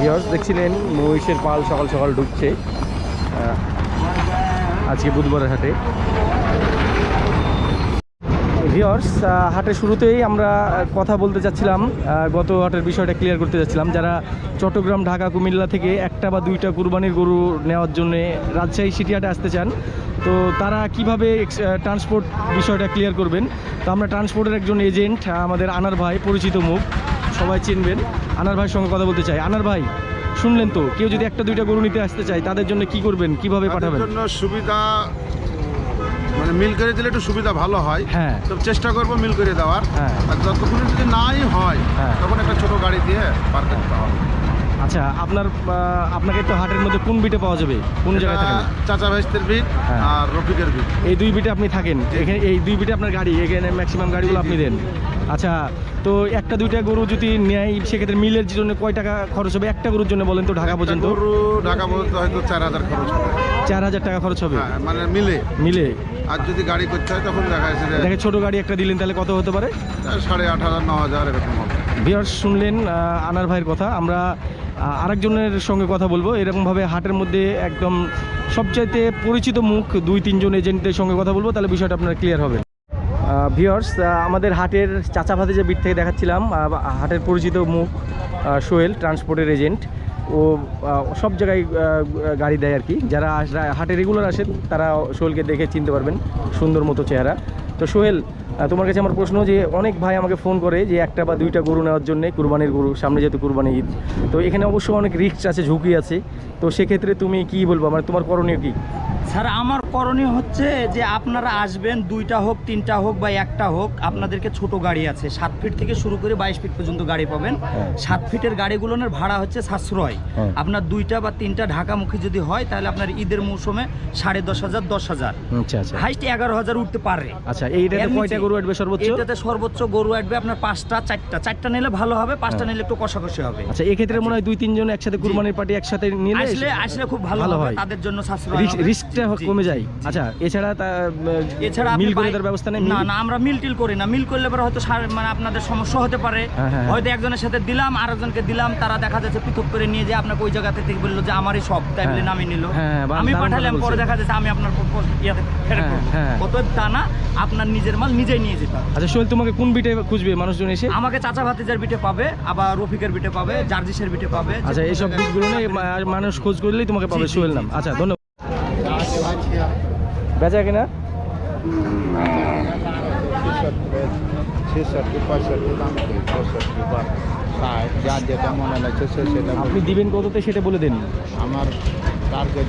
Viewers দেখছিলেন, মহিষের পাল সকাল সকাল ঢুকছে। আজকে বুধবারের হাটে। ভিওর্স হাটের শুরুতেই আমরা কথা বলতে চাচ্ছিলাম গত হাটের বিষয়টা ক্লিয়ার করতে চাচ্ছিলাম। যারা চট্টগ্রাম, ঢাকা, কুমিল্লা থেকে একটা বা দুইটা কুরবানির গরু নেওয়ার জন্য রাজশাহী সিটি হাটে আসতে চান, তো তারা কীভাবে ট্রান্সপোর্ট বিষয়টা ক্লিয়ার করবেন? তো আমরা ট্রান্সপোর্টের একজন এজেন্ট আমাদের আনার ভাই, পরিচিত মুখ। সবাই চিনবেন। আনার ভাইয়ের সঙ্গে কথা বলতে চাই। আনার ভাই শুনলেন তো? কেউ যদি একটা দুইটা গরু নিতে আসতে চায় তাদের জন্য কি করবেন? কীভাবে পাঠাবেন? জন্য সুবিধা মানে মিল করে দিলে একটু সুবিধা ভালো হয়। হ্যাঁ। তো চেষ্টা করব মিল করে দেওয়ার। হ্যাঁ। আর যতক্ষণ যদি নাই হয় হ্যাঁ। তখন একটা ছোট গাড়ি দিয়ে পার করতে হবে। আচ্ছা আপনার আপনাকে তো হাটের মধ্যে কোন বিটে পাওয়া যাবে? কোন জায়গায় থাকেন? চাচা ভাইস্তের ভিড় হ্যাঁ। আর রফিকের ভিড় এই দুই বিটে আপনি থাকেন। এখানে এই দুই বিটে আপনার গাড়ি এখানে ম্যাক্সিমাম গাড়িগুলো আপনি দেন। আচ্ছা তো একটা দুইটা গরু যদি নেয় সেক্ষেত্রে মিলের জন্য কয় টাকা খরচ হবে? একটা গরুর জন্য বলেন তো ঢাকা পর্যন্ত। গরু ঢাকা পর্যন্ত হয়তো চার হাজার খরচ হবে। চার হাজার টাকা খরচ হবে? হ্যাঁ, মানে মিলে। মিলে? আর যদি গাড়ি করতে হয় তখন দেখা যাচ্ছে দেখে ছোটো গাড়ি একটা দিলেন তাহলে কত হতে পারে? সাড়ে আট হাজার ন হাজার এরকম হবে। ভিউয়ার্স শুনলেন আনার ভাইয়ের কথা। আমরা আরেকজনের সঙ্গে কথা বলব। এরকমভাবে হাটের মধ্যে একদম সবচাইতে পরিচিত মুখ দুই, তিনজন এজেন্টদের সঙ্গে কথা বলব, তাহলে বিষয়টা আপনার ক্লিয়ার হবে। ভিওর্স আমাদের হাটের চাচাভাতে যে বিট থেকে দেখাচ্ছিলাম হাটের পরিচিত মুখ সোহেল ট্রান্সপোর্টের এজেন্ট ও সব জায়গায় গাড়ি দেয় আর কি। যারা হাটে রেগুলার আসেন, তারা সোহেলকে দেখে চিনতে পারবেন সুন্দর মতো চেহারা। তো সোহেল তোমার কাছে আমার প্রশ্ন যে, অনেক ভাই আমাকে ফোন করে যে, একটা বা দুইটা গরু নেওয়ার জন্য কুরবানির গরু, সামনে যেহেতু কুরবানি ঈদ, তো এখানে অবশ্য অনেক রিস্ক আছে, ঝুঁকি আছে। তো সেক্ষেত্রে তুমি কি বলব? মানে তোমার করণীয় কি? স্যার আমার করণীয় হচ্ছে যে আপনারা আসবেন দুইটা হোক তিনটা হোক বা একটা হোক আপনাদেরকে ছোট গাড়ি আছে। সাত ফিট থেকে শুরু করে বাইশ ফিট পর্যন্ত গাড়ি পাবেন। হ্যাঁ। সাত ফিটের গাড়িগুলোর ভাড়া হচ্ছে সাশ্রয়। হ্যাঁ। আপনার দুইটা বা তিনটা ঢাকামুখী যদি হয় তাহলে আপনার ঈদের মৌসুমে সাড়ে দশ হাজার দশ হাজার। আচ্ছা আচ্ছা। হাইস্ট এগারো হাজার উঠতে পারে। আচ্ছা এইটাতে কয়টা গরু আসবে সর্বোচ্চ? এটাতে সর্বোচ্চ গরু আসবে আপনার পাঁচটা চারটা। চারটা নিলে ভালো হবে পাঁচটা নিলে একটু কষাকষি হবে। আচ্ছা এক্ষেত্রে মনে হয় দুই তিনজন একসাথে কুরবানির পার্টি একসাথে নিলে আসলে আসলে খুব ভালো হবে হয়। তাদের জন্য সাশ্রয় রিস্কটা জি, কমে যায়। আচ্ছা এছাড়া তা এছাড়া মিল করে দেওয়ার ব্যবস্থা নেই? না না আমরা মিল টিল করি না। মিল করলে পরে হয়তো মানে আপনাদের সমস্যা হতে পারে। হ্যাঁ, হ্যাঁ, হয়তো একজনের সাথে দিলাম আরেকজনকে দিলাম তারা দেখা যাচ্ছে পৃথক করে নিয়ে যে আপনাকে ওই জায়গাতে থেকে বলল যে আমারই সব তাই বলে হ্যাঁ। নামিয়ে নিল। হ্যাঁ, হ্যাঁ, আমি পাঠালাম পরে দেখা যাচ্ছে আমি আপনার ইয়াতে ফেরত হ্যাঁ। হ্যাঁ। অতএব তা না আপনার নিজের মাল নিজেই নিয়ে যেতে আচ্ছা সোহেল তোমাকে কোন বিটে খুঁজবে? মানুষজন এসে? আমাকে চাচা ভাতিজার বিটে পাবে আবার রফিকের বিটে পাবে জার্জিসের বিটে পাবে আচ্ছা এইসব নিয়ে মানুষ খোঁজ করলেই তোমাকে পাবে সোহেল নাম। আচ্ছা ধন্যবাদ বেচা কিনা ছেষট্টি পঁয়ষট্টি দাম পঁয়ষট্টি বা ষাট যা যেটা মনে লাগছে সে সেটা আপনি দিবেন কততে সেটা বলে দিন। আমার টার্গেট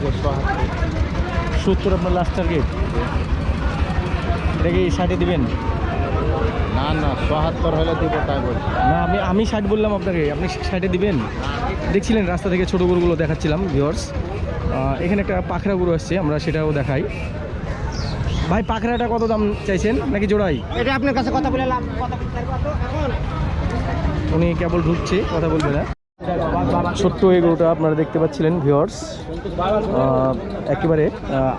সত্তর আপনার লাস্ট টার্গেট এটা কি ষাটে দিবেন? না না সোহাত্তর হলে দিব তাই বলছি না আমি আমি ষাট বললাম আপনাকে। আপনি ষাটে দিবেন? দেখছিলেন রাস্তা থেকে ছোটো গরুগুলো দেখাচ্ছিলাম ভিওর্স এখানে একটা পাখরা গরু আসছে, আমরা সেটাও দেখাই। ভাই পাখরাটা কত দাম চাইছেন নাকি জোড়াই? এটা আপনার কাছে কথা বলে লাভ উনি কেবল ঢুকছে কথা বলবে না। ছোট্ট এই গরুটা আপনারা দেখতে পাচ্ছিলেন ভিওর্স একেবারে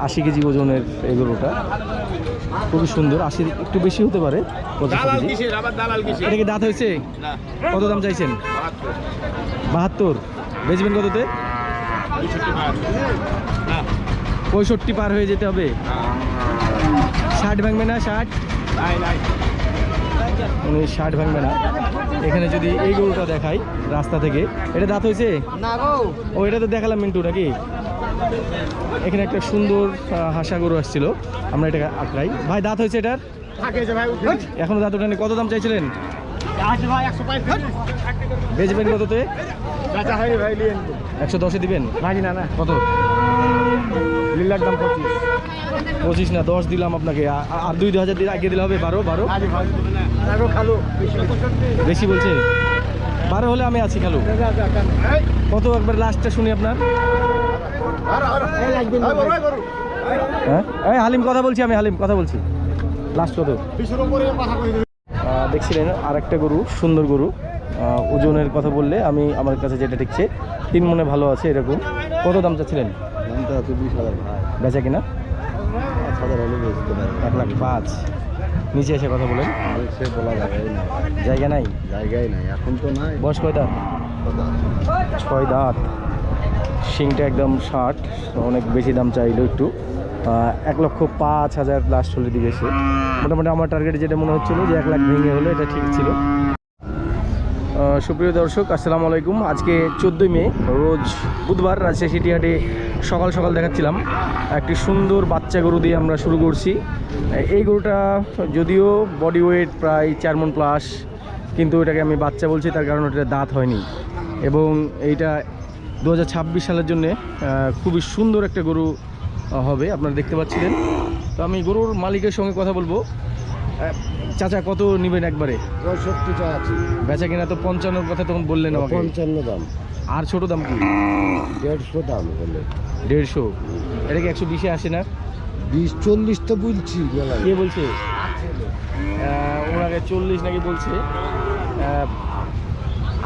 আশি কেজি ওজনের এই গরুটা। খুবই সুন্দর আশি একটু বেশি হতে পারে কেজি। এটা কি দাঁত হয়েছে? কত দাম চাইছেন? বাহাত্তর। বেচবেন কততে? পঁয়ষট্টি পার। হয়ে যেতে হবে। ষাট ভাঙবে না ষাট? উনি ষাট ভাঙবে না। এখানে যদি এই গরুটা দেখাই রাস্তা থেকে এটা দাঁত হয়েছে? ও এটা তো দেখালাম মিন্টু নাকি? এখানে একটা সুন্দর হাসা গরু আসছিল। আমরা এটা আঁকড়াই ভাই দাঁত হয়েছে এটার? এখনও দাঁত ওঠেনি। কত দাম চাইছিলেন? পঁয়ত্রিশ। বেচবেন কততে? ভাই একশো দশে দিবেন? না না। কত? লিল্লার দাম পঁচিশ। পঁচিশ না দশ দিলাম আপনাকে। আর দুই দু হাজার আগে দিলে হবে বারো বারো। খালো বেশি বলছে? বারো হলে আমি আছি খালু। কত একবার লাস্টটা শুনি আপনার? হ্যাঁ? হালিম কথা বলছি আমি হালিম কথা বলছি। লাস্ট কত? দেখছিলেন আর একটা গরু সুন্দর গরু। ওজনের কথা বললে আমি আমার কাছে যেটা ঠিকছে তিন মনে ভালো আছে এরকম। কত দাম চাচ্ছিলেন? দামটা হচ্ছে বিশ হাজার। বেচা কিনা? হাজার হলে বেচতে পারব এক লাখ পাঁচ। নিচে এসে কথা বলেন। সে বলা যাবে জায়গা নাই? জায়গায় নাই এখন তো নাই। বয়স কয় দাঁত? ছয় দাঁত? শিংটা একদম ষাট অনেক বেশি দাম চাইলো একটু। এক লক্ষ পাঁচ হাজার লাস্ট হলে দিবে সে। মোটামুটি আমার টার্গেট যেটা মনে হচ্ছিল যে এক লাখ ভেঙে হলে এটা ঠিক ছিল। সুপ্রিয় দর্শক, আসসালামু আলাইকুম। আজকে চোদ্দোই মে, রোজ বুধবার রাজশাহী সিটিহাটে সকাল সকাল দেখাচ্ছিলাম। একটি সুন্দর বাচ্চা গরু দিয়ে আমরা শুরু করছি। এই গরুটা যদিও বডি ওয়েট প্রায় চার মন প্লাস কিন্তু এটাকে আমি বাচ্চা বলছি, তার কারণ ওটা দাঁত হয়নি। এবং এইটা দু হাজার ছাব্বিশ সালের জন্যে খুবই সুন্দর একটা গরু হবে, আপনারা দেখতে পাচ্ছিলেন। তো আমি গরুর মালিকের সঙ্গে কথা বলব। চাচা কত নেবেন একবারে? আছে বেচা কিনা তো পঞ্চান্নর কথা তখন বললেন আমাকে। পঞ্চান্ন দাম। আর ছোট দাম কি? দেড়শো দাম বলে। দেড়শো? এটা কি একশো বিশে আসে না? বিশ চল্লিশ তো বলছি কে বলছে? ওনাকে চল্লিশ নাকি বলছে।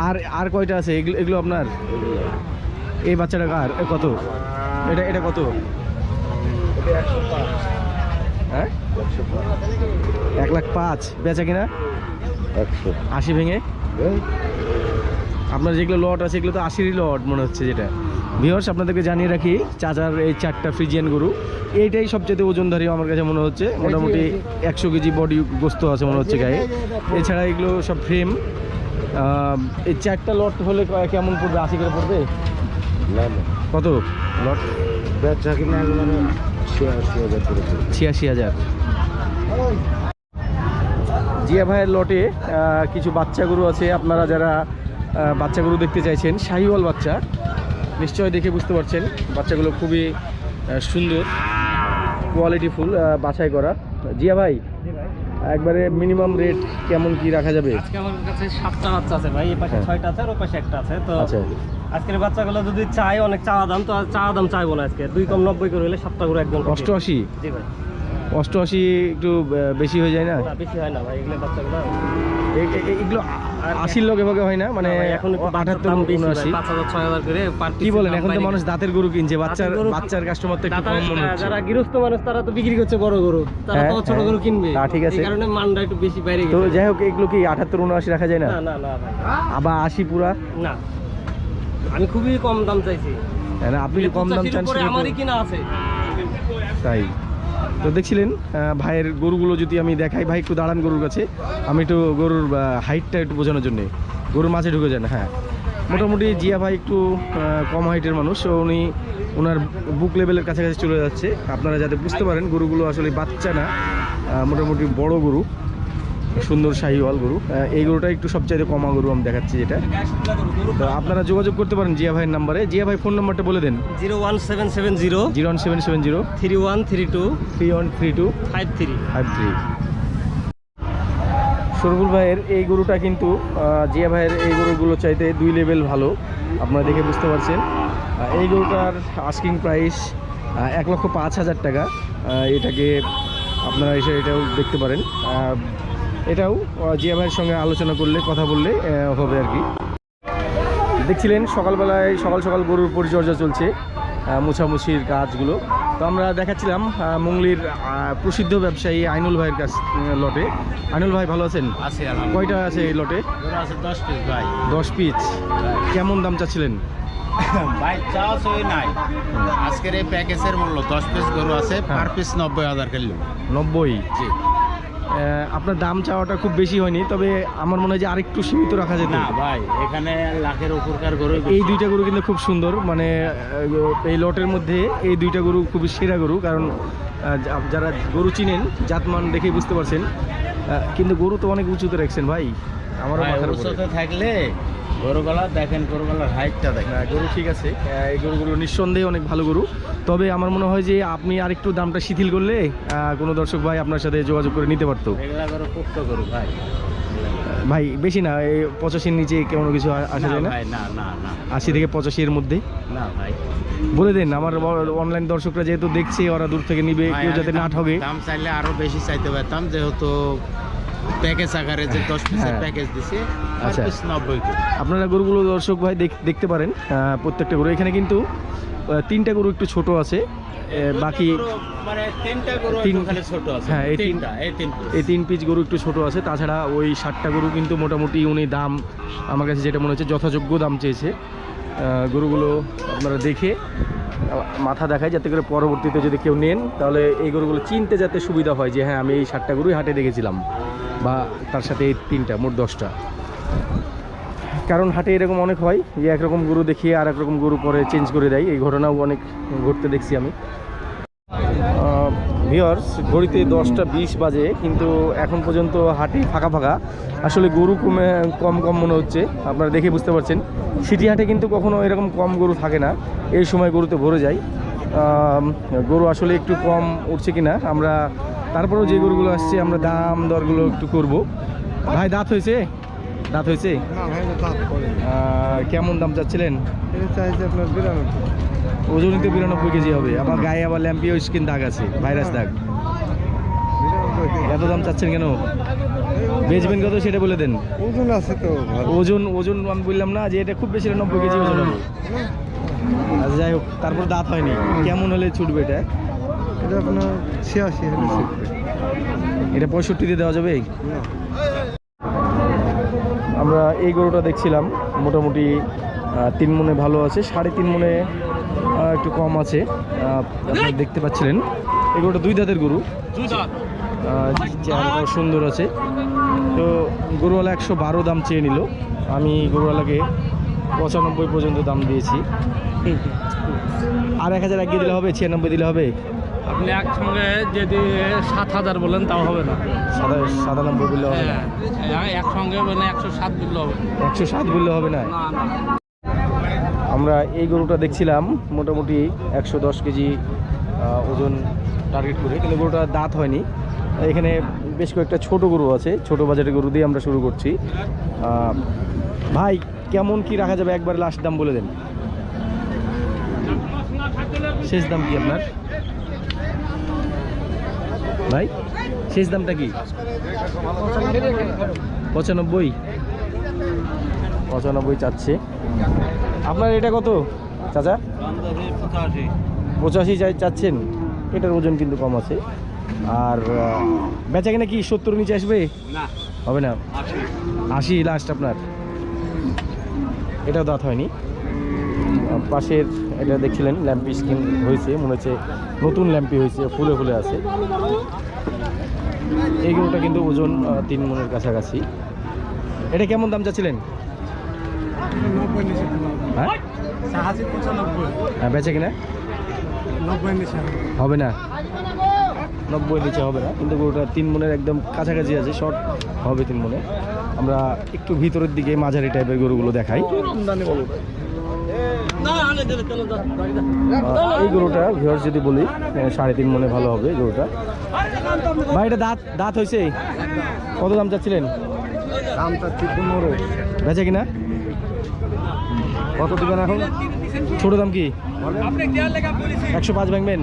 আর আর কয়টা আছে? এগুলো এগুলো আপনার? এই বাচ্চাটা কার? কত? এটা এটা কত? হ্যাঁ? এক লাখ পাঁচ। বেচা কিনা? একশো। আশি ভেঙে? আপনার যেগুলো লট আছে এগুলো তো আশিরই লট মনে হচ্ছে যেটা। ভিওর্স আপনাদেরকে জানিয়ে রাখি চাচার এই চারটা ফ্রিজিয়ান গরু এইটাই সবচেয়ে ওজনধারী আমার কাছে মনে হচ্ছে। মোটামুটি একশো কেজি বডি গোস্ত আছে মনে হচ্ছে গায়ে। এছাড়া এগুলো সব ফ্রেম এই চারটা লট হলে কেমন পড়বে? আশি করে পড়বে? কত? লট ছিয়াশি হাজার। জিয়া ভাইয়ের লটে কিছু বাচ্চা গরু আছে। আপনারা যারা বাচ্চা গরু দেখতে চাইছেন শাহিওয়াল বাচ্চা নিশ্চয় দেখে বুঝতে পারছেন বাচ্চাগুলো খুবই সুন্দর কোয়ালিটিফুল বাছাই করা। জিয়া ভাই একবারে মিনিমাম রেট কেমন কি রাখা যাবে? আজকে আমার কাছে সাতটা বাচ্চা আছে ভাই এই পাশে হ্যাঁ। ছয়টা আছে আর ওই পাশে একটা আছে। তো আচ্ছা। আজকের বাচ্চাগুলো যদি চাই অনেক চাওয়া দাম তো চাওয়া দাম চাইব না আজকে। দুই কম নব্বই করে হলে সাতটা করে একদম অষ্টআশি? জি ভাই। অষ্টআশি একটু বেশি হয়ে যায় না? না বেশি হয় না ভাই এগুলো বাচ্চাগুলো। আশির লগে ভাগে হয় না? মানে এখন আঠাত্তর দাম উনআশি। পাঁচ হাজার ছয় হাজার করে কি বলেন এখন তো মানুষ দাঁতের গরু কিনছে বাচ্চার বাচ্চার কাস্টমার তো একটু কম মনে হচ্ছে। যারা গৃহস্থ মানুষ তারা তো বিক্রি করছে বড় গরু। তারা তো ছোট হ্যাঁ। গরু কিনবে। তা ঠিক আছে। কারণে মানটা একটু বেশি বাইরে তো যাই হোক এগুলো কি আঠাত্তর উনআশি রাখা যায় না? না না ভাই। আবার আশি পুরা? না। আমি খুবই কম দাম চাইছি। হ্যাঁ আপনি কম দাম চান আমারই কিনা আছে। তাই। তো দেখছিলেন ভাইয়ের গরুগুলো যদি আমি দেখাই, ভাই একটু দাঁড়ান গরুর কাছে। আমি একটু গরুর হাইটটা একটু বোঝানোর জন্যে। গরুর মাঝে ঢুকে যান হ্যাঁ। মোটামুটি জিয়া ভাই একটু কম হাইটের মানুষ, তো উনি ওনার বুক লেভেলের কাছাকাছি চলে যাচ্ছে। আপনারা যাতে বুঝতে পারেন, গরুগুলো আসলে বাচ্চা না মোটামুটি বড় গরু। সুন্দর শাহিওয়াল গরু। এই গরুটা একটু সবচাইতে কমা গরু আমি দেখাচ্ছি যেটা। তো আপনারা যোগাযোগ করতে পারেন জিয়া ভাইয়ের নাম্বারে। জিয়া ভাই ফোন নাম্বারটা বলে দেন। Zero one seven seven zero zero one seven seven zero. Three one three two three one three two. Five three. Five three. Sorbul ভাইয়ের এই গরুটা কিন্তু জিয়া ভাইয়ের এই গরুগুলো চাইতে দুই লেভেল ভালো। আপনারা দেখে বুঝতে পারছেন। এই গরুটার আস্কিং প্রাইস এক লক্ষ পাঁচ হাজার টাকা। এটাকে আপনারা এসে এটাও দেখতে পারেন। এটাও জিয়া ভাইয়ের সঙ্গে আলোচনা করলে কথা বললে হবে আর কি। দেখছিলেন সকালবেলায় সকাল সকাল গরুর পরিচর্যা চলছে মোছামুছির কাজগুলো। তো আমরা দেখাচ্ছিলাম মুঙ্গলির প্রসিদ্ধ ব্যবসায়ী আইনুল ভাইয়ের কাছ লটে। আইনুল ভাই ভালো আছেন? আছে কয়টা আছে এই লটে? দশ পিস ভাই। দশ পিস কেমন দাম চাচ্ছিলেন? ভাই চাষ ওই নাই। আজকের এই প্যাকেজের মূল্য দশ পিস গরু আছে পার পিস নব্বই হাজার কিলো নব্বই? জি। আপনার দাম চাওয়াটা খুব বেশি হয়নি তবে আমার মনে হয় যে আরেকটু সীমিত রাখা যেত না ভাই এখানে লাখের উপরকার গরু এই দুইটা গরু কিন্তু খুব সুন্দর মানে এই লটের মধ্যে এই দুইটা গরু খুবই সেরা গরু কারণ যারা গরু চিনেন জাতমান দেখেই বুঝতে পারছেন। কিন্তু গরু তো অনেক উঁচুতে রাখছেন ভাই আমার মাথার থাকলে গরুগুলা দেখেন গরুগুলার হাইটটা দেখেন। না, গরু ঠিক আছে। এই গরুগুলো নিঃসন্দেহে অনেক ভালো গরু। তবে আমার মনে হয় যে আপনি আরেকটু দামটা শিথিল করলে কোনো দর্শক ভাই আপনার সাথে যোগাযোগ করে নিতে পারতো। গরু ভাই। ভাই বেশি না এই পঁচাশির নিচে কোনো কিছু আসা না যায় না? আশি থেকে পঁচাশির মধ্যে? না ভাই। বলে দেন আমার অনলাইন দর্শকরা যেহেতু দেখছে ওরা দূর থেকে নিবে কেউ যাতে না ঠগে। দাম চাইলে আরও বেশি চাইতে পারতাম যেহেতু প্যাকেজ আকারে যে দশ পিসের। প্যাকেজ দিছে আচ্ছা। নব্বই আপনারা গরুগুলো দর্শক ভাই দেখতে পারেন প্রত্যেকটা গরু এখানে কিন্তু তিনটা গরু একটু ছোট আছে বাকি মানে হ্যাঁ। এই তিন পিস গরু একটু ছোট আছে তাছাড়া ওই ষাটটা গরু কিন্তু মোটামুটি উনি দাম আমার কাছে যেটা মনে হচ্ছে যথাযোগ্য দাম চেয়েছে গরুগুলো আপনারা দেখে মাথা দেখায় যাতে করে পরবর্তীতে যদি কেউ নেন তাহলে এই গরুগুলো চিনতে যাতে সুবিধা হয় যে হ্যাঁ আমি এই ষাটটা গরুই হাটে দেখেছিলাম বা তার সাথে এই তিনটা, মোট দশটা। কারণ হাটে এরকম অনেক হয় যে একরকম গরু দেখিয়ে আর একরকম গরু পরে চেঞ্জ করে দেয়। এই ঘটনাও অনেক ঘটতে দেখছি আমি। ভিওর্স ঘড়িতে দশটা বিশ বাজে, কিন্তু এখন পর্যন্ত হাটে ফাঁকা ফাঁকা। আসলে গরু কমে কম কম মনে হচ্ছে। আপনারা দেখে বুঝতে পারছেন। সিটি হাটে কিন্তু কখনো এরকম কম গরু থাকে না। এই সময় গরুতে ভরে যায়। গরু আসলে একটু কম উঠছে কিনা, আমরা তারপরেও যে গরুগুলো আসছে আমরা দাম দরগুলো একটু করব। ভাই দাঁত হয়েছে? দাঁত হয়েছে? কেমন দাম চাচ্ছিলেন? ওজনিতে বিরানব্বই। কেজি হবে। আবার গায়ে আবার ল্যাম্পিও স্কিন দাগ আছে ভাইরাস দাগ। এত দাম চাচ্ছেন কেন? বেচবেন কত সেটা বলে দেন। ওজন আছে তো ওজন ওজন আমি বললাম না যে এটা খুব বেশি নব্বই কেজি ওজন হবে। আচ্ছা যাই হোক তারপর দাঁত হয়নি। কেমন হলে ছুটবে এটা? এটা আপনার ছিয়াশি হলে এটা পঁয়ষট্টিতে দেওয়া যাবে? আমরা এই গরুটা দেখছিলাম, মোটামুটি তিন মনে ভালো আছে, সাড়ে তিন মনে একটু কম আছে আপনারা দেখতে পাচ্ছিলেন। এই গরুটা দুই দাঁতের গরু। সুন্দর আছে। তো গরুওয়ালা একশো বারো দাম চেয়ে নিল। আমি গরুওয়ালাকে পঁচানব্বই পর্যন্ত দাম দিয়েছি। আর এক হাজার এগিয়ে দিলে হবে? ছিয়ানব্বই দিলে হবে? আপনি একসঙ্গে যদি সাত হাজার বলেন তাও হবে না। সাতানব্বই বললে হবে না? হ্যাঁ একসঙ্গে মানে একশো সাত দিলে হবে। একশো সাত বললে হবে না? আমরা এই গরুটা দেখছিলাম মোটামুটি একশো দশ কেজি ওজন টার্গেট করে। কিন্তু গরুটা দাঁত হয়নি। এখানে বেশ কয়েকটা ছোট গরু আছে। ছোট বাজারের গরু দিয়ে আমরা শুরু করছি। ভাই কেমন কি রাখা যাবে? একবার লাস্ট দাম বলে দেন। শেষ দাম কি আপনার? ভাই শেষ দামটা কি? পঁচানব্বই। পঁচানব্বই চাচ্ছে। আপনার এটা কত চাচা? পঁচাশি চাই চাচ্ছেন। এটার ওজন কিন্তু কম আছে। আর বেচা কিনা কি সত্তর নিচে আসবে? হবে না? আশি। লাস্ট আপনার। এটাও দাঁত হয়নি। পাশের এটা দেখছিলেন, ল্যাম্পি স্কিন হয়েছে, মনে হচ্ছে নতুন ল্যাম্পি হয়েছে, ফুলে ফুলে আছে। এই গরুটা কিন্তু ওজন তিন মনের কাছাকাছি। এটা কেমন দাম চাচ্ছিলেন? হ্যাঁ? হ্যাঁ বেচে কিনা? হবে না। নব্বই নিচে হবে না, কিন্তু গরুটা তিন মনের একদম কাছাকাছি আছে শর্ট হবে তিন মনে আমরা একটু ভিতরের দিকে মাঝারি টাইপের গরুগুলো দেখাই। এই গরুটা ভিওর যদি বলি সাড়ে তিন মনে ভালো হবে গরুটা। ভাই এটা দাঁত দাঁত হয়েছে কত দাম চাচ্ছিলেন? দাম চাচ্ছি পনেরো। বেচে কিনা? কত দিবেন এখন? ছোট দাম কি? একশো পাঁচ ভাঙবেন?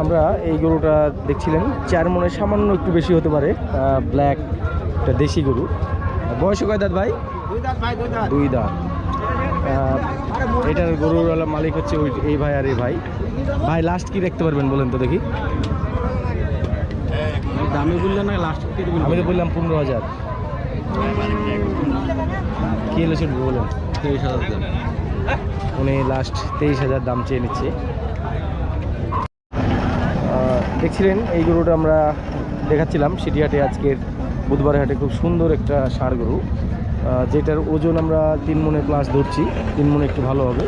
আমরা এই গরুটা দেখছিলেন। চার মনে সামান্য একটু বেশি হতে পারে। ব্ল্যাক একটা দেশি গরু। বয়স কয় দাঁত ভাই? দুই দাঁত। আহ, এটার গরুর ওয়ালা মালিক হচ্ছে ওই এই ভাই আর এই ভাই। ভাই লাস্ট কি দেখতে পারবেন বলেন তো দেখি। দামি বললে না লাস্ট আমি তো বললাম পনেরো হাজার। কি হলো সেটা বলেন। তেইশ হাজার উনি লাস্ট তেইশ হাজার দাম চেয়ে নিচ্ছে। আহ, দেখছিলেন এই গরুটা আমরা দেখাচ্ছিলাম। সিটিহাটে আজকের বুধবার হাটে খুব সুন্দর একটা ষাঁড় গরু। যেটার ওজন আমরা তিন মনে প্লাস ধরছি তিন মনে একটু ভালো হবে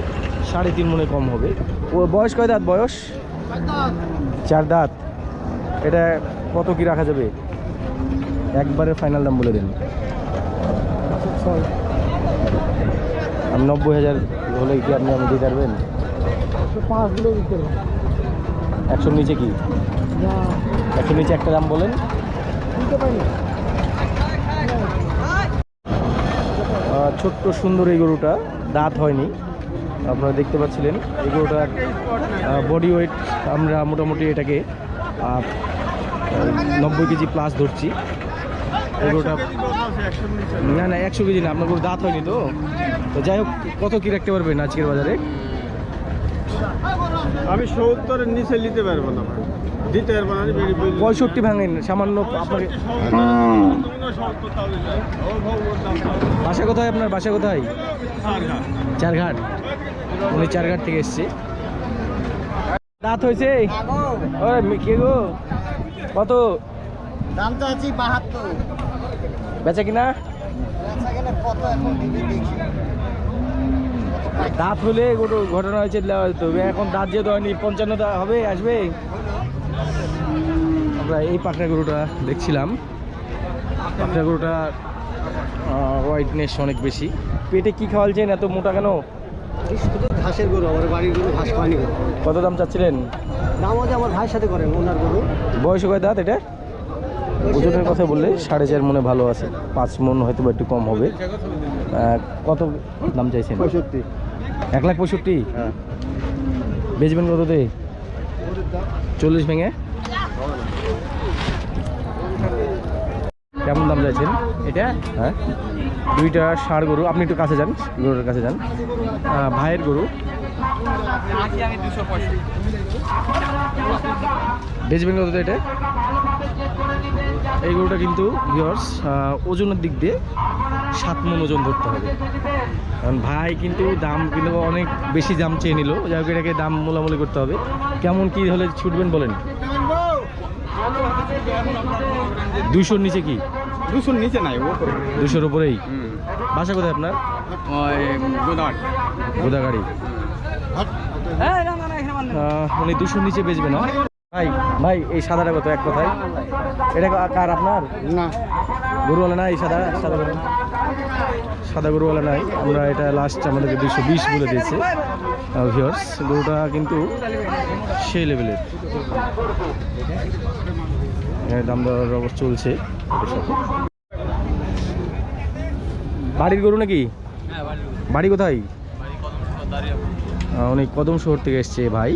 সাড়ে তিন মনে কম হবে। ও বয়স কয় দাঁত বয়স? চার দাঁত। এটা কত কি রাখা যাবে? একবারে ফাইনাল দাম বলে দেন। আমি নব্বই হাজার হলে কি আপনি আমি দিতে পারবেন? একশোর নিচে কি? একশোর নিচে একটা দাম বলেন দিতে পারি আহ, ছোট্ট সুন্দর এই গরুটা দাঁত হয়নি আপনারা দেখতে পাচ্ছিলেন। এই গরুটার বডি ওয়েট আমরা মোটামুটি এটাকে নব্বই কেজি প্লাস ধরছি। এই গরুটা না না একশো কেজি না আপনার গরু দাঁত হয়নি তো? তো যাই হোক কত কী রাখতে পারবেন আজকের বাজারে? আমি সত্তরের নিচে নিতে পারব না দিতে পারব না। পঁয়ষট্টি ভাঙেন সামান্য আপনাকে বাসা কোথায় আপনার? বাসা কোথায়? চারঘাট। উনি চারঘাট থেকে এসছে। দাঁত হয়েছে? কে গো? কত? দাম আছি বাহাত্তর বেচা কিনা? দাঁত হলে কোনো ঘটনা হয়েছে যেত এখন দাঁত যেহেতু হয়নি, পঞ্চান্নটা হবে, আসবে? আমরা এই পাখরা গরুটা দেখছিলাম। পাখরা গরুটা হোয়াইটনেস অনেক বেশি। পেটে কি খাওয়ালছেন এত মোটা কেন? ঘাসের গরু আমার বাড়ির গরু ঘাস খাওয়ানি কত দাম চাচ্ছিলেন? দাম হচ্ছে আমার ভাইয়ের সাথে করেন ওনার গরু। বয়স কয় দাঁত এটা? ওজনের কথা বললে সাড়ে চার মনে ভালো আছে পাঁচ মন হয়তো বা একটু কম হবে। কত দাম চাইছেন? পঁয়ষট্টি। এক লাখ পঁয়ষট্টি? হ্যাঁ। বেচবেন কততে? চল্লিশ ভেঙে? কেমন দাম চাইছেন? এটা হ্যাঁ। দুইটা ষাঁড় গরু। আপনি একটু কাছে যান গরুর কাছে যান। ভাইয়ের গরু। বেচবেন কত এটা। এই গরুটা কিন্তু ভিওর্স ওজনের দিক দিয়ে সাত মন ওজন ধরতে হবে। কারণ ভাই কিন্তু দাম কিন্তু অনেক বেশি দাম চেয়ে নিল। যাই হোক এটাকে দাম মোলামুলি করতে হবে। কেমন কি হলে ছুটবেন বলেন? দুশোর নিচে কি? দুশোর নিচে নাই দুশোর উপরেই? বাসা কোথায় আপনার? গোদাগাড়ি। আহ, উনি দুশোর নিচে বেচবে না? ভাই ভাই এই সাদাটা কত? এক কথায়। এটা কার আপনার? না। গরুওয়ালা নাই সাদা সাদা গরু? সাদা গরুওয়ালা নাই। আমরা এটা লাস্ট আমাদেরকে দুশো বিশ বলে দিয়েছে। ভিওর্স গরুটা কিন্তু সেই লেভেলের এখানে দাম দর চলছে। বাড়ির গরু নাকি? বাড়ি কোথায়? উনি কদম শহর থেকে এসছে ভাই।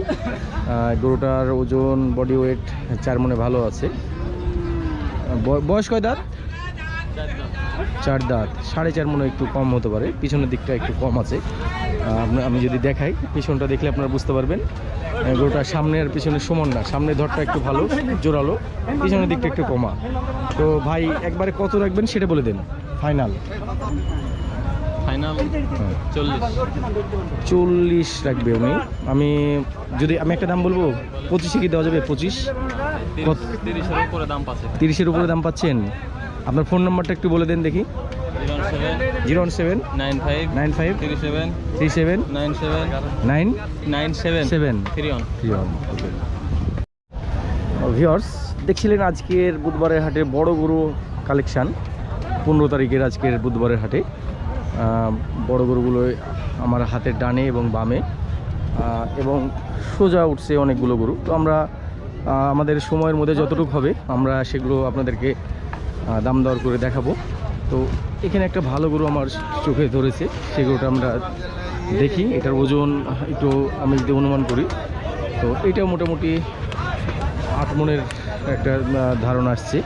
গরুটার ওজন বডি ওয়েট চার মনে ভালো আছে। বয়স কয় দাঁত। চার দাঁত সাড়ে চার মনে একটু কম হতে পারে পিছনের দিকটা একটু কম আছে। আমি যদি দেখাই পিছনটা দেখলে আপনারা বুঝতে পারবেন। গরুটা সামনে আর পিছনে সমান না সামনের ধরটা একটু ভালো জোরালো পিছনের দিকটা একটু কমা। তো ভাই একবারে কত রাখবেন সেটা বলে দেন ফাইনাল। ফাইনাল চল্লিশ। রাখবে উনি। আমি যদি আমি একটা দাম বলব? পঁচিশে কি দেওয়া যাবে? পঁচিশ? উপরে তিরিশের উপরে দাম পাচ্ছেন? আপনার ফোন নাম্বারটা একটু বলে দেন দেখি। Zero one seven nine five nine five three seven three seven nine seven nine nine seven seven. Three one. Three one viewers দেখছিলেন আজকের বুধবারের হাটে বড় গরু কালেকশান। পনেরো তারিখের আজকের বুধবারের হাটে। বড় গরুগুলো আমার হাতের ডানে এবং বামে। এবং সোজা উঠছে অনেকগুলো গরু। তো আমরা আমাদের সময়ের মধ্যে যতটুকু হবে আমরা সেগুলো আপনাদেরকে দাম দর করে দেখাবো। তো এখানে একটা ভালো গরু আমার চোখে ধরেছে সেই গরুটা আমরা দেখি। এটার ওজন একটু আমি যদি অনুমান করি তো এটা মোটামুটি আট মনের একটা ধারণা আসছে।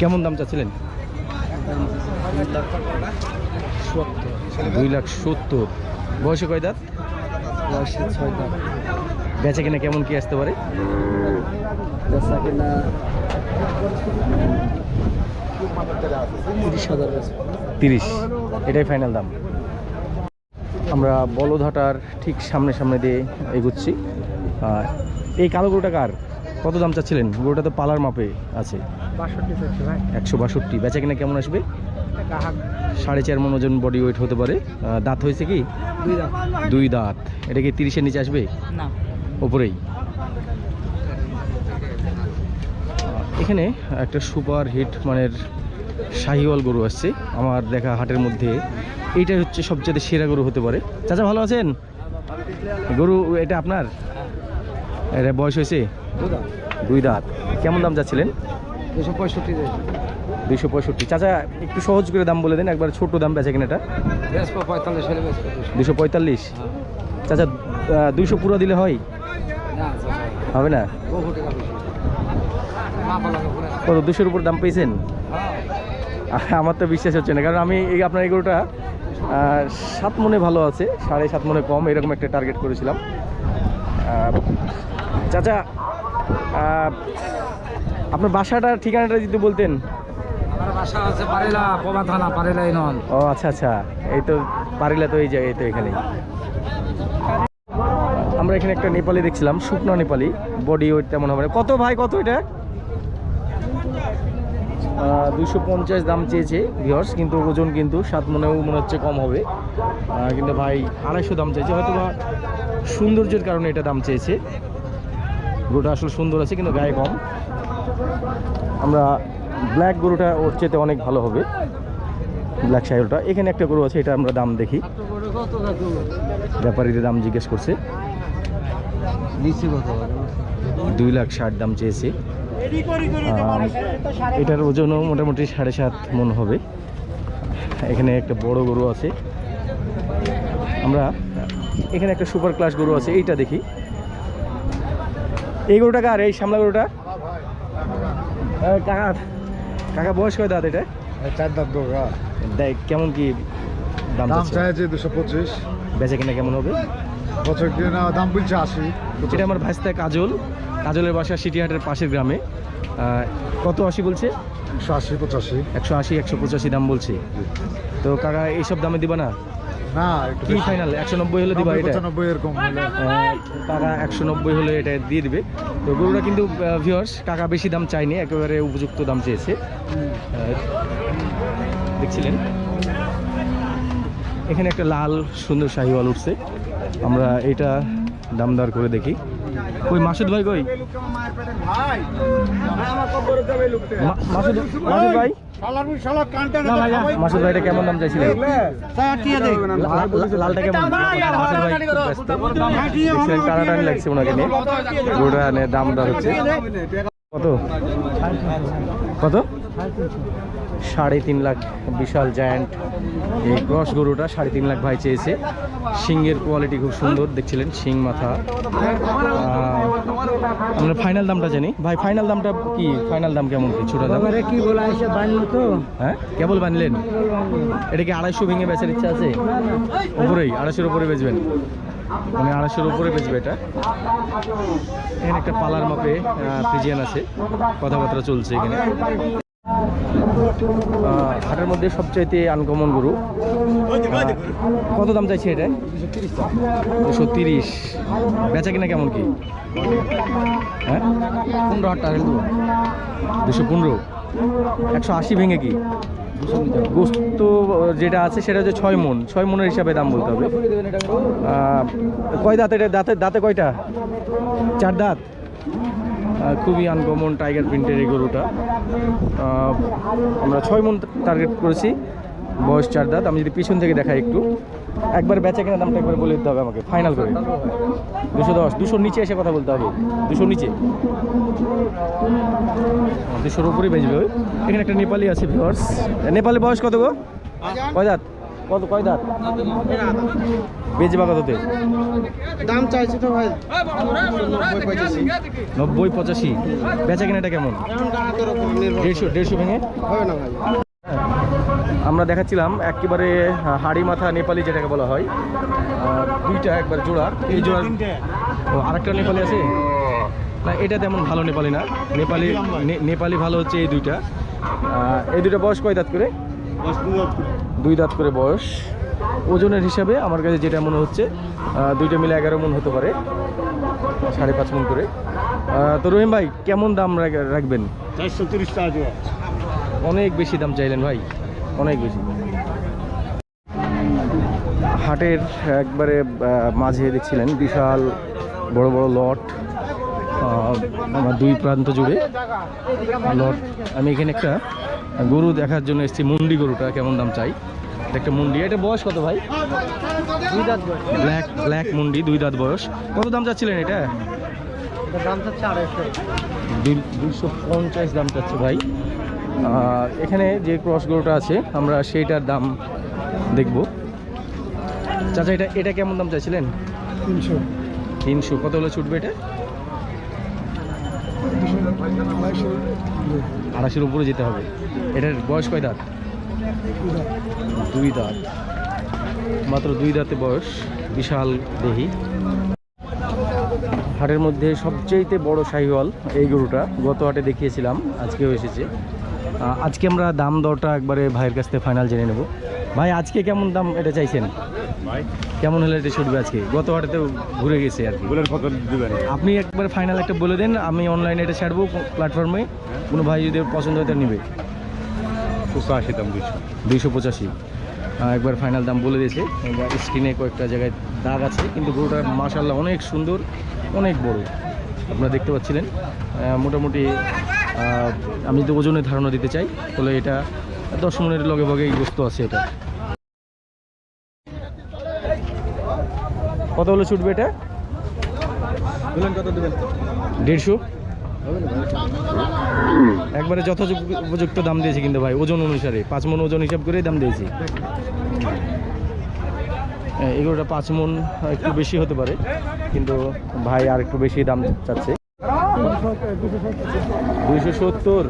কেমন দাম চাচ্ছিলেন? দুই লাখ সত্তর। বয়সে কয় দাঁত? ছয় বেচা কিনা কেমন কি আসতে পারে? বেচা কিনা তিরিশ এটাই ফাইনাল দাম। আমরা বলধাটার ঠিক সামনে সামনে দিয়ে এগুচ্ছি। এই কালো গরুটা কার? কত দাম চাচ্ছিলেন? গরুটা তো পালার মাপে আছে। একশো বাষট্টি। বেচা কিনা কেমন আসবে? সাড়ে চার মন ওজন বডি ওয়েট হতে পারে। দাঁত হয়েছে কি? দুই দুই দাঁত। এটা কি তিরিশের নিচে আসবে? না। ওপরেই। এখানে একটা সুপার হিট মানের শাহিওয়াল গরু আসছে। আমার দেখা হাটের মধ্যে। এইটা হচ্ছে সবচেয়ে সেরা গরু হতে পারে। চাচা ভালো আছেন? গরু এটা আপনার? এটা বয়স হয়েছে? দুই দাঁত। কেমন দাম যাচ্ছিলেন দুশো পঁয়ষট্টি দুইশো পঁয়ষট্টি। চাচা একটু সহজ করে দাম বলে দেন একবার ছোট দাম বেচে কিনা এটা দুশো। দুশো পঁয়তাল্লিশ? চাচা দুইশো পুরো দিলে হয়? হবে না বহু টাকা বেশি মাপা লাগে পুরো কত দুশোর উপর দাম পেয়েছেন? আমার তো বিশ্বাস হচ্ছে না কারণ আমি এই আপনার এই গরুটা সাত মনে ভালো আছে সাড়ে সাত মনে কম এরকম একটা টার্গেট করেছিলাম। চাচা আপনার বাসাটা ঠিকানাটা যদি বলতেন। বাসা আছে পারেলা পবা থানা পারেলা নন ও আচ্ছা আচ্ছা এই তো পারিলা তো এই জায়গায় তো এখানেই। আমরা এখানে একটা নেপালি দেখছিলাম শুকনো নেপালি বডি ওয়েট তেমন হবে কত ভাই কত এটা? দুশো পঞ্চাশ দাম চেয়েছে ভিওর্স কিন্তু ওজন কিন্তু সাত মনেও মনে হচ্ছে কম হবে। কিন্তু ভাই আড়াইশো দাম চেয়েছে হয়তো বা সৌন্দর্যের কারণে এটা দাম চেয়েছে। গরুটা আসলে সুন্দর আছে কিন্তু গায়ে কম। আমরা ব্ল্যাক গরুটা ওর চেতে অনেক ভালো হবে ব্ল্যাক সাইলটা এখানে একটা গরু আছে এটা আমরা দাম দেখি। ব্যাপারীদের দাম জিজ্ঞেস করছে। দুই লাখ ষাট দাম চেয়েছে। এটার ওজনও মোটামুটি সাড়ে সাত মন হবে। এখানে একটা বড় গরু আছে। আমরা এখানে একটা সুপার ক্লাস গরু আছে এইটা দেখি। এই গরুটা কার? এই সামলা গরুটা? কাকা কাকা বয়স কয় দাঁত এটা? চার দাঁত গরু দেখ কেমন কি দাম? চাইছে দুশো পঁচিশ। বেচা কিনা কেমন হবে? বছর কিনা দাম বলছে আশি। এটা আমার ভাইস্তা কাজল। কাজলের বাসা সিটিহাটের পাশের গ্রামে। কত আশি বলছে? একশো আশি পঁচাশি। একশো আশি একশো পঁচাশি দাম বলছে। তো কাকা এইসব দামে দিবা না? না একটু কি ফাইনাল একশো নব্বই হলে দিবা এটা? এরকম কাকা একশো নব্বই হলে এটা দিয়ে দিবে। তো গরুটা কিন্তু ভিওর্স কাকা বেশি দাম একেবারে উপযুক্ত দাম চেয়েছে। দেখছিলেন? এখানে একটা লাল সুন্দর শাহিওয়াল উঠছে। আমরা এটা দাম দর করে দেখি। কই মাসুদ ভাই কই? মাসুদ মাসুদ ভাই? মাসুদ ভাইটা কেমন দাম চাইছিলেন লালটা কেমন? টানাটানি লাগছে ওনাকে নিয়ে। গরুটা নিয়ে দাম দর হচ্ছে। কত? কত? সাড়ে তিন লাখ বিশাল জায়ান্ট এই ক্রস গরুটা সাড়ে তিন লাখ ভাই চেয়েছে। শিংয়ের কোয়ালিটি খুব সুন্দর দেখছিলেন? শিং মাথা। আমরা ফাইনাল দামটা জানি। ভাই ফাইনাল দামটা কি? ফাইনাল দাম কেমন? কি ছোট দাম? কি বলা এসে বানলো তো? হ্যাঁ? কেবল বানলেন? এটা কি আড়াইশো ভেঙে বেচার ইচ্ছা আছে? উপরেই আড়াইশোর উপরে বেচবেন। মানে আড়াইশোর উপরে বেচবে এটা। এখানে একটা পালার মাপে ফ্রিজিয়ান আছে। কথাবার্তা চলছে এখানে। হাটের মধ্যে সবচাইতে আনকমন গরু। কত দাম চাইছে এটা? দুশো তিরিশ। বেচা কিনা কেমন কি? হ্যাঁ? পনেরো হাজার টাকা দুশো পনেরো। একশো আশি ভেঙে কি? গোস্ত যেটা আছে সেটা হচ্ছে ছয় মন। ছয় মনের হিসাবে দাম বলতে হবে। কয় দাঁত এটা দাঁতে দাঁতে কয়টা? চার দাঁত? খুবই আনকমন টাইগার প্রিন্টের এই গরুটা। আমরা ছয় মন টার্গেট করেছি বয়স চার দাঁত। আমি যদি পিছন থেকে দেখাই একটু। একবার বেচা কেনা দামটা একবার বলে দিতে হবে আমাকে ফাইনাল করে। দুশো দশ দুশোর নিচে এসে কথা বলতে হবে। দুশোর নিচে। দুশোর উপরেই বেচবে ওই। এখানে একটা নেপালি আছে ভিওর্স নেপালি বয়স কত গো? কয় দাঁত? কত কয় দাঁত? বেচবা কততে দাম চাইছি তো ভাই। নব্বই পঁচাশি। বেচা কেনাটা কেমন? দেড়শো দেড়শো ভেঙে? হবে না ভাই। আমরা দেখাচ্ছিলাম একেবারে হাড়ি মাথা নেপালি যেটাকে বলা হয়। দুইটা একবার জোড়া। এই জোড়া ও আরেকটা নেপালি আছে? না এটা তেমন ভালো নেপালি না। নেপালি নে- নেপালি ভালো হচ্ছে এই দুইটা। এই দুইটা বয়স কয় দাঁত করে। দুই দাঁত করে বয়স। ওজনের হিসাবে আমার কাছে যেটা মনে হচ্ছে দুইটা মিলে এগারো মন হতে পারে সাড়ে পাঁচ মন করে। তো রহিম ভাই কেমন দাম রাখ- রাখবেন? চারশো তিরিশ টাকা অনেক বেশি দাম চাইলেন ভাই অনেক বেশি। হাটের একবারে মাঝে দেখছিলেন বিশাল বড় বড় লট আমার দুই প্রান্ত জুড়ে। লট আমি এখানে একটা গরু দেখার জন্য এসেছি মুন্ডি গরুটা কেমন দাম চাই? এটা একটা মুন্ডি এটা বয়স কত ভাই? দুই দাঁত ব্ল্যাক ব্ল্যাক মুন্ডি দুই দাঁত বয়স। কত দাম চাচ্ছিলেন এটা? দাম চাচ্ছে আড়াইশো। দুইশো পঞ্চাশ দাম চাচ্ছে ভাই। আর এখানে যে ক্রস গরুটা আছে আমরা সেইটার দাম দেখব। চাচা এটা এটা কেমন দাম চাইছিলেন? তিনশো। তিনশো। কত হলে ছুটবে এটা? আড়াইশোর উপরে যেতে হবে। এটার বয়স কয় দাঁত? দুই দাঁত। মাত্র দুই দাঁতে বয়স বিশাল দেহি। হাটের মধ্যে সবচেয়েতে বড় শাহিওয়াল এই গরুটা গত হাটে দেখিয়েছিলাম আজকেও এসেছে। আজকে আমরা দাম দরটা একবারে ভাইয়ের কাছ থেকে ফাইনাল জেনে নেব। ভাই আজকে কেমন দাম এটা চাইছেন? কেমন হলে এটা ছুটবে আজকে? গত হাটে তো ঘুরে গেছে আর কি। আপনি একবার ফাইনাল একটা বলে দেন আমি অনলাইনে এটা ছাড়বো প্ল্যাটফর্মে কোনো ভাই যদি পছন্দ হয় তা নেবে। দুশো দাম দুশো দুইশো পঁচাশি। একবার ফাইনাল দাম বলে দিয়েছে। স্ক্রিনে কয়েকটা জায়গায় দাগ আছে কিন্তু গরুটা মাশাল্লাহ অনেক সুন্দর অনেক বড়। আপনারা দেখতে পাচ্ছিলেন। মোটামুটি আমি যদি ওজনের ধারণা দিতে চাই তাহলে এটা দশ মনের লগে ভগে গ্রস্ত আছে এটা। কত হলো ছুটবে এটা? বলেন কত দেবেন? দেড়শো। একবারে যথাযোগ্য উপযুক্ত দাম দিয়েছি কিন্তু ভাই ওজন অনুসারে। পাঁচ মন ওজন হিসাব করেই দাম দিয়েছি। হ্যাঁ, এগুলোটা পাঁচ মন একটু বেশি হতে পারে কিন্তু ভাই আর একটু বেশি দাম চাচ্ছে। দুইশো সত্তর।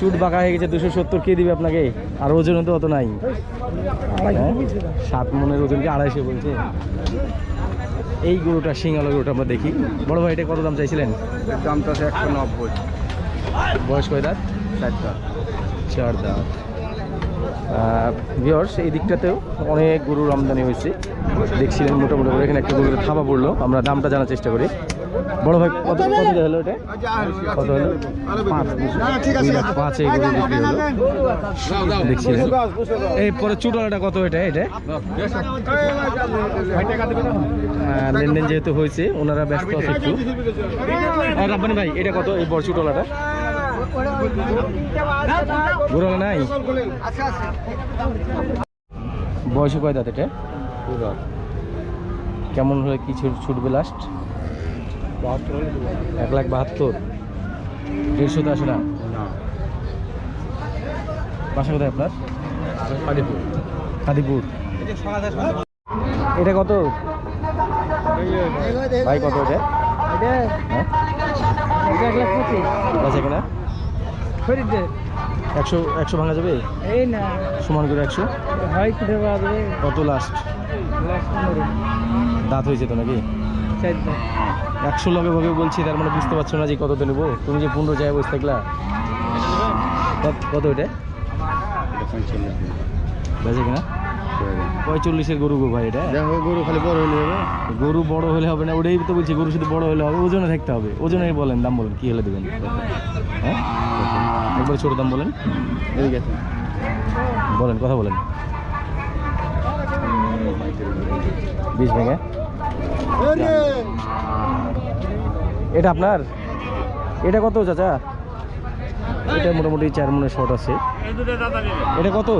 চুট বাঁকা হয়ে গেছে দুশো সত্তর কে দিবে আপনাকে? আর ওজন তো অত নাই। হ্যাঁ? সাত মনের ওজন কি আড়াইশো বলছে। এই গরুটা শিঙালো গরুটা আমরা দেখি। বড় ভাই এটা কত দাম চাইছিলেন? দামটা একশো নব্বই। বয়স কয় দাঁত? চার দাঁত। ভিওর্স এই দিকটাতেও অনেক গরুর আমদানি হয়েছে। দেখছিলেন মোটামুটি করে এখানে একটা গরুর থাবা পড়ল। আমরা দামটা জানার চেষ্টা করি। বড় ভাই, কত কত হলো এটা? কত হলো? পাঁচ। গরু বিক্রি হলো। দেখছিলেন এই পরে চুটলাটা কত এটা এটা লেনদেন যেহেতু হয়েছে, ওনারা ব্যস্ত আছে একটু। রাব্বানি ভাই, এটা কত, এই বড় চুটলাটা গোড়ালা নাই? বয়সে কয় দাঁত এটা? কেমন হলে কি ছুট- ছুটবে লাস্ট এক লাখ বাহাত্তর। দেড়শো তো আসে না? বাসা কোথায় আপনার? খাদিপুর। এটা কত? ভাই কত এটা? হ্যাঁ? আছে কিনা? একশো একশো ভাঙা যাবে? এই না। সমান করে একশো? হয় কত লাস্ট? দাঁত হয়েছে তো নাকি? একশো লগে ভাগে বলছি তার মানে বুঝতে পারছ না যে কত নেব? তুমি যে পনেরো জায়গায় বসে থাকলা। কত- এটা বেঁচে কিনা? পঁয়তাল্লিশের গরু গো ভাই এটা। দেখো গরু খালি বড় হলে হবে। গরু বড় হলে হবে না ওটাই তো বলছি গরু শুধু বড় হলে হবে ওজনে থাকতে হবে। ওজনে বলেন দাম বলেন কি হলে দেবেন? হ্যাঁ? একবার ছোট দাম বলেন। এই গেছে বলেন কথা বলেন। বিশ ভেঙে। এটা আপনার? এটা কত চাচা? এটা মোটামুটি চার মনে শর্ট আছে। এটা কত?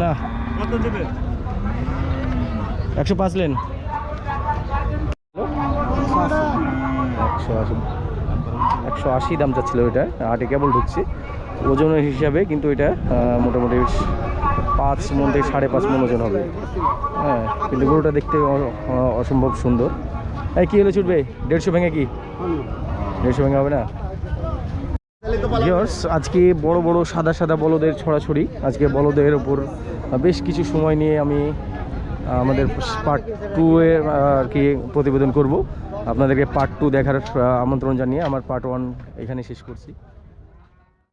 না। একশো পাঁচ লেন। একশো আশি। একশো আশি দাম চাচ্ছিল এটা। আটে কেবল ঢুকছে। ওজনের হিসাবে কিন্তু এটা মোটামুটি পাঁচ মন থেকে সাড়ে পাঁচ মন ওজন হবে। হ্যাঁ কিন্তু গরুটা দেখতে অসম্ভব সুন্দর। এই, কী হলে ছুটবে? দেড়শো ভেঙে কি? দেড়শো ভেঙে হবে না? আজকে বড় বড় সাদা সাদা বলদের ছড়াছড়ি। আজকে বলদের ওপর বেশ কিছু সময় নিয়ে আমি আমাদের পার্ট টু এর আর কি প্রতিবেদন করব। আপনাদেরকে পার্ট টু দেখার আমন্ত্রণ জানিয়ে আমার পার্ট ওয়ান এখানে শেষ করছি।